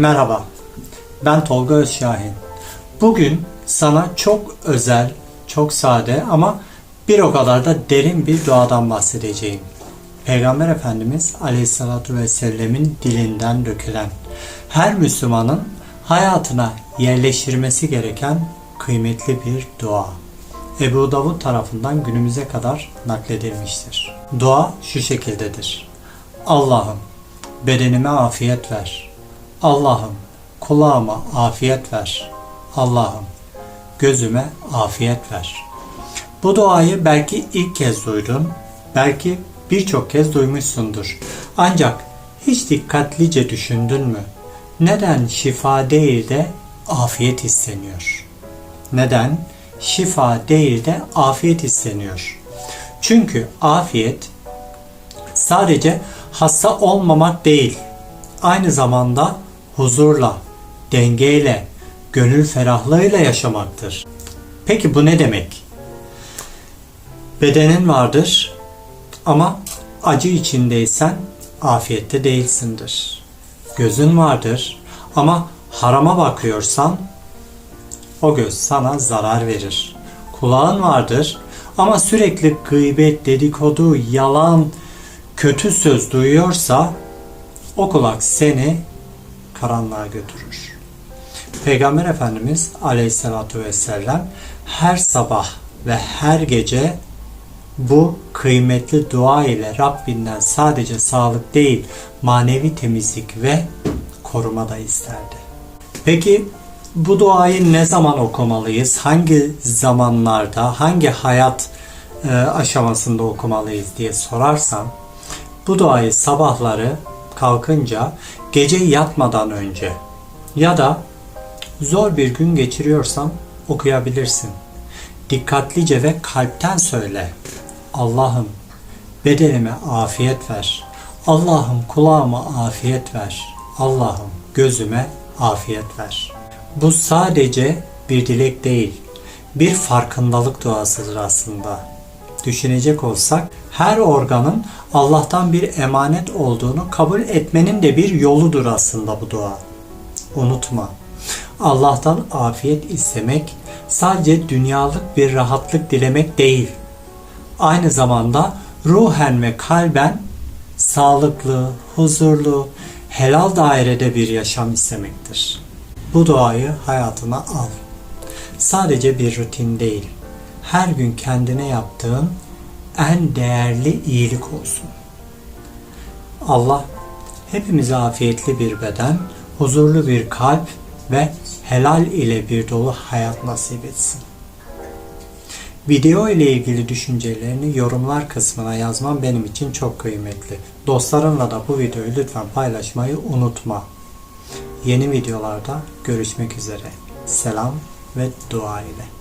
Merhaba, ben Tolga Özşahin. Bugün sana çok özel, çok sade ama bir o kadar da derin bir duadan bahsedeceğim. Peygamber Efendimiz Aleyhisselatü Vesselam'ın dilinden dökülen, her Müslümanın hayatına yerleştirmesi gereken kıymetli bir dua. Ebu Davud tarafından günümüze kadar nakledilmiştir. Dua şu şekildedir. Allah'ım bedenime afiyet ver. Allah'ım kulağıma afiyet ver. Allah'ım gözüme afiyet ver. Bu duayı belki ilk kez duydun, belki birçok kez duymuşsundur. Ancak hiç dikkatlice düşündün mü? Neden şifa değil de afiyet isteniyor? Neden şifa değil de afiyet isteniyor? Çünkü afiyet sadece hasta olmamak değil, aynı zamanda huzurla, dengeyle, gönül ferahlığıyla yaşamaktır. Peki bu ne demek? Bedenin vardır ama acı içindeysen afiyette değilsindir. Gözün vardır ama harama bakıyorsan o göz sana zarar verir. Kulağın vardır ama sürekli gıybet, dedikodu, yalan, kötü söz duyuyorsa o kulak seni karanlığa götürür. Peygamber Efendimiz Aleyhisselatü Vesselam her sabah ve her gece bu kıymetli dua ile Rabbinden sadece sağlık değil manevi temizlik ve koruma da isterdi. Peki bu duayı ne zaman okumalıyız? Hangi zamanlarda, hangi hayat e, aşamasında okumalıyız diye sorarsan bu duayı sabahları kalkınca gece yatmadan önce ya da zor bir gün geçiriyorsan okuyabilirsin. Dikkatlice ve kalpten söyle. Allah'ım bedenime afiyet ver. Allah'ım kulağıma afiyet ver. Allah'ım gözüme afiyet ver. Bu sadece bir dilek değil, bir farkındalık duasıdır aslında. Düşünecek olsak her organın Allah'tan bir emanet olduğunu kabul etmenin de bir yoludur aslında bu dua. Unutma. Allah'tan afiyet istemek sadece dünyalık bir rahatlık dilemek değil. Aynı zamanda ruhen ve kalben sağlıklı, huzurlu, helal dairede bir yaşam istemektir. Bu duayı hayatına al. Sadece bir rutin değil. Her gün kendine yaptığın en değerli iyilik olsun. Allah hepimize afiyetli bir beden, huzurlu bir kalp ve helal ile bir dolu hayat nasip etsin. Video ile ilgili düşüncelerini yorumlar kısmına yazman benim için çok kıymetli. Dostlarınla da bu videoyu lütfen paylaşmayı unutma. Yeni videolarda görüşmek üzere. Selam ve dua ile.